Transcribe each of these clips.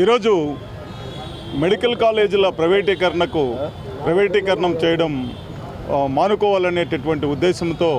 ఈరోజు మెడికల్ కాలేజీల ప్రైవేటీకరణకు ప్రైవేటీకరణం చేయడం మానుకోవాలనేటటువంటి ఉద్దేశంతో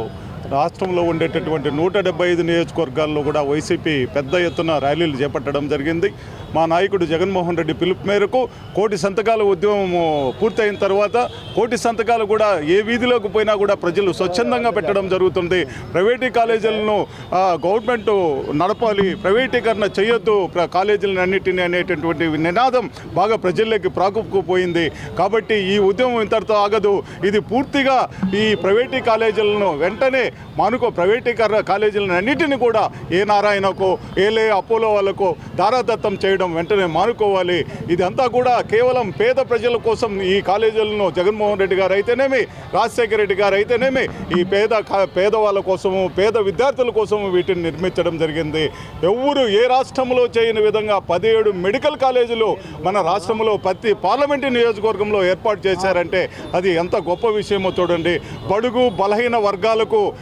రాష్ట్రంలో ఉండేటటువంటి నూట డెబ్బై ఐదు నియోజకవర్గాల్లో కూడా వైసీపీ పెద్ద ఎత్తున ర్యాలీలు చేపట్టడం జరిగింది. మా నాయకుడు జగన్మోహన్ రెడ్డి పిలుపు మేరకు కోటి సంతకాల ఉద్యమం పూర్తయిన తర్వాత కోటి సంతకాలు కూడా ఏ వీధిలోకి పోయినా కూడా ప్రజలు స్వచ్ఛందంగా పెట్టడం జరుగుతుంది. ప్రైవేటీ కాలేజీలను గవర్నమెంట్ నడపాలి ప్రైవేటీకరణ చేయొద్దు ప్ర- కాలేజీలను అన్నిటిని అనేటటువంటి నినాదం బాగా ప్రజల్లోకి ప్రాకుపోయింది. కాబట్టి ఈ ఉద్యమం ఇంతటితో ఆగదు. ఇది పూర్తిగా ఈ ప్రైవేటీ కాలేజీలను వెంటనే మానుకో ప్రైవేటీకరణ కాలేజీలను కూడా ఏ నారాయణకో ఏలే అపోలో వాళ్ళకో దారాదత్తం చేయడం వెంటనే మానుకోవాలి. ఇదంతా కూడా కేవలం పేద ప్రజల కోసం ఈ కాలేజీలను జగన్మోహన్ రెడ్డి గారు అయితేనేమి రాజశేఖర రెడ్డి గారు అయితేనేమి ఈ పేద కా- పేదవాళ్ళ కోసము పేద విద్యార్థుల కోసము వీటిని నిర్మించడం జరిగింది. ఎవరు ఏ రాష్ట్రంలో చేయని విధంగా పదిహేడు మెడికల్ కాలేజీలు మన రాష్ట్రంలో ప్రతి పార్లమెంటు నియోజకవర్గంలో ఏర్పాటు చేశారంటే అది ఎంత గొప్ప విషయమో చూడండి. బడుగు బలహీన వర్గాలకు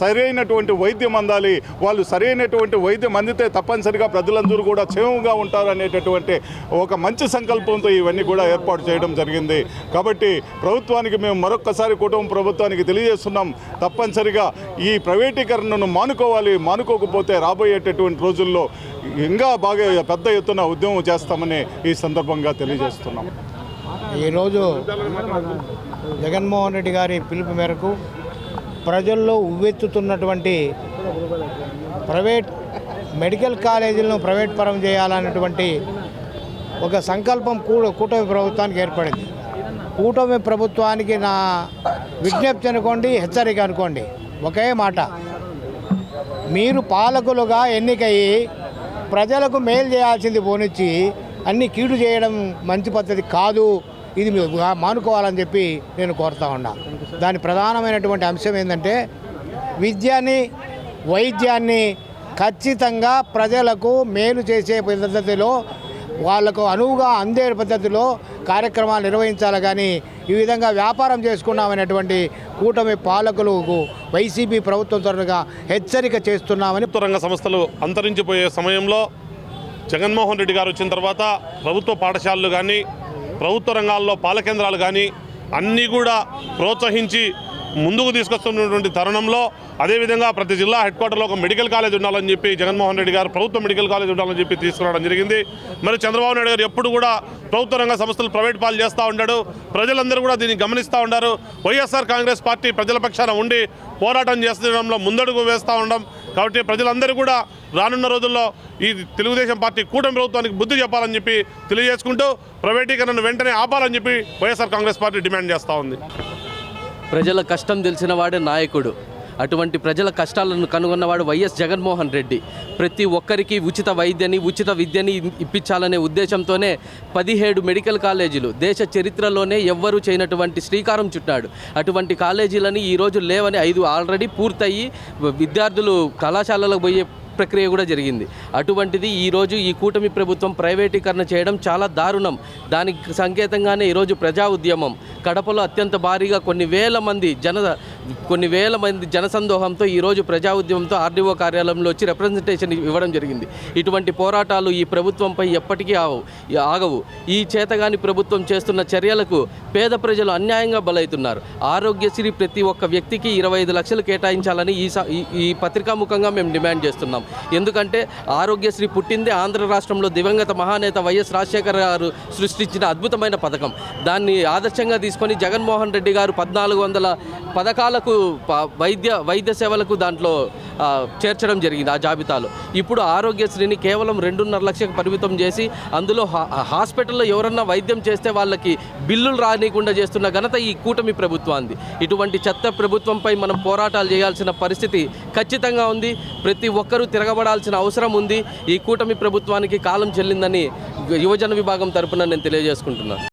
సరైనటువంటి వైద్యం అందాలి. వాళ్ళు సరైనటువంటి వైద్యం అందితే తప్పనిసరిగా ప్రజలందరూ కూడా క్షేమంగా ఉంటారు అనేటటువంటి ఒక మంచి సంకల్పంతో ఇవన్నీ కూడా ఏర్పాటు చేయడం జరిగింది. కాబట్టి ప్రభుత్వానికి మేము మరొక్కసారి కుటుంబ ప్రభుత్వానికి తెలియజేస్తున్నాం. తప్పనిసరిగా ఈ ప్రైవేటీకరణను మానుకోవాలి. మానుకోకపోతే రాబోయేటటువంటి రోజుల్లో ఇంకా బాగా పెద్ద ఎత్తున ఉద్యమం చేస్తామని ఈ సందర్భంగా తెలియజేస్తున్నాం. ఈరోజు జగన్మోహన్ రెడ్డి గారి పిలుపు మేరకు ప్రజల్లో ఉవ్వెత్తుతున్నటువంటి ప్రైవేట్ మెడికల్ కాలేజీలను ప్రైవేట్ పరం చేయాలన్నటువంటి ఒక సంకల్పం కూటమి ప్రభుత్వానికి ఏర్పడింది. కూటమి ప్రభుత్వానికి నా విజ్ఞప్తి అనుకోండి హెచ్చరిక అనుకోండి. ఒకే మాట. మీరు పాలకులుగా ఎన్నికయ్యి ప్రజలకు మేలు చేయాల్సింది పోనిచ్చి అన్ని కీడు చేయడం మంచి పద్ధతి కాదు. ఇది మీరు మానుకోవాలని చెప్పి నేను కోరుతా ఉన్నా. దాని ప్రధానమైనటువంటి అంశం ఏంటంటే విద్యని వైద్యాన్ని ఖచ్చితంగా ప్రజలకు మేలు చేసే పద్ధతిలో వాళ్ళకు అనువుగా అందే పద్ధతిలో కార్యక్రమాలు నిర్వహించాలి. కానీ ఈ విధంగా వ్యాపారం చేసుకున్నామనేటువంటి కూటమి పాలకులకు వైసీపీ ప్రభుత్వం తరఫుగా హెచ్చరిక చేస్తున్నామని రంగ సంస్థలు అంతరించిపోయే సమయంలో జగన్మోహన్ రెడ్డి గారు వచ్చిన తర్వాత ప్రభుత్వ పాఠశాలలు కానీ ప్రభుత్వ రంగాల్లో పాలకేంద్రాలు కానీ అన్నీ కూడా ప్రోత్సహించి ముందుకు తీసుకొస్తున్నటువంటి తరుణంలో అదేవిధంగా ప్రతి జిల్లా హెడ్ క్వార్టర్లో ఒక మెడికల్ కాలేజ్ ఉండాలని చెప్పి జగన్మోహన్ రెడ్డి గారు ప్రభుత్వ మెడికల్ కాలేజ్ ఉండాలని చెప్పి తీసుకురావడం జరిగింది. మరి చంద్రబాబు నాయుడు గారు ఎప్పుడు కూడా ప్రభుత్వ రంగ సంస్థలు ప్రైవేట్ పాలు చేస్తూ ఉంటాడు ప్రజలందరూ కూడా దీన్ని గమనిస్తూ ఉంటారు వైఎస్ఆర్ కాంగ్రెస్ పార్టీ ప్రజల పక్షాన ఉండి పోరాటం చేస్తుండడంలో ముందడుగు వేస్తూ ఉండడం కాబట్టి ప్రజలందరూ కూడా రానున్న రోజుల్లో ఈ తెలుగుదేశం పార్టీ కూటమి ప్రభుత్వానికి బుద్ధి చెప్పాలని చెప్పి తెలియజేసుకుంటూ ప్రైవేటీకరణను వెంటనే ఆపాలని చెప్పి వైఎస్ఆర్ కాంగ్రెస్ పార్టీ డిమాండ్ చేస్తూ ఉంది. ప్రజల కష్టం తెలిసిన వాడే నాయకుడు. అటువంటి ప్రజల కష్టాలను కనుగొన్నవాడు వైఎస్ జగన్మోహన్ రెడ్డి. ప్రతి ఒక్కరికి ఉచిత వైద్యని ఉచిత విద్యని ఇప్పించాలనే ఉద్దేశంతోనే పదిహేడు మెడికల్ కాలేజీలు దేశ చరిత్రలోనే ఎవ్వరూ చేయనటువంటి శ్రీకారం చుట్టాడు. అటువంటి కాలేజీలని ఈరోజు లేవని ఐదు ఆల్రెడీ పూర్తయి విద్యార్థులు కళాశాలలకు పోయే ప్రక్రియ కూడా జరిగింది. అటువంటిది ఈరోజు ఈ కూటమి ప్రభుత్వం ప్రైవేటీకరణ చేయడం చాలా దారుణం. దానికి సంకేతంగానే ఈరోజు ప్రజా ఉద్యమం కడపలో అత్యంత భారీగా కొన్ని వేల మంది జన కొన్ని వేల మంది జనసందోహంతో ఈరోజు ప్రజా ఉద్యమంతో ఆర్డీఓ కార్యాలయంలో వచ్చి రిప్రజెంటేషన్ ఇవ్వడం జరిగింది. ఇటువంటి పోరాటాలు ఈ ప్రభుత్వంపై ఎప్పటికీ ఆవు ఆగవు. ఈ చేతగాని ప్రభుత్వం చేస్తున్న చర్యలకు పేద ప్రజలు అన్యాయంగా బలవుతున్నారు ఆరోగ్యశ్రీ ప్రతి ఒక్క వ్యక్తికి ఇరవై ఐదు లక్షలు కేటాయించాలని ఈ స- ఈ- ఈ పత్రికాముఖంగా మేము డిమాండ్ చేస్తున్నాం. ఎందుకంటే ఆరోగ్యశ్రీ పుట్టిందే ఆంధ్ర రాష్ట్రంలో దివంగత మహానేత వైఎస్ రాజశేఖర్ గారు సృష్టించిన అద్భుతమైన పథకం. దాన్ని ఆదర్శంగా తీసుకొని జగన్మోహన్ రెడ్డి గారు పద్నాలుగు వందల పథకాలకు ప- వైద్య వైద్య సేవలకు దాంట్లో చేర్చడం జరిగింది ఆ జాబితాలో. ఇప్పుడు ఆరోగ్యశ్రీని కేవలం రెండున్నర లక్షలకు పరిమితం చేసి అందులో హా- హాస్పిటల్లో ఎవరన్నా వైద్యం చేస్తే వాళ్ళకి బిల్లులు రానియకుండా చేస్తున్న ఘనత ఈ కూటమి ప్రభుత్వాన్ని ఇటువంటి చెత్త ప్రభుత్వంపై మనం పోరాటాలు చేయాల్సిన పరిస్థితి ఖచ్చితంగా ఉంది. ప్రతి ఒక్కరూ తిరగబడాల్సిన అవసరం ఉంది. ఈ కూటమి ప్రభుత్వానికి కాలం చెల్లిందని యువజన విభాగం తరపున నేను తెలియజేసుకుంటున్నాను.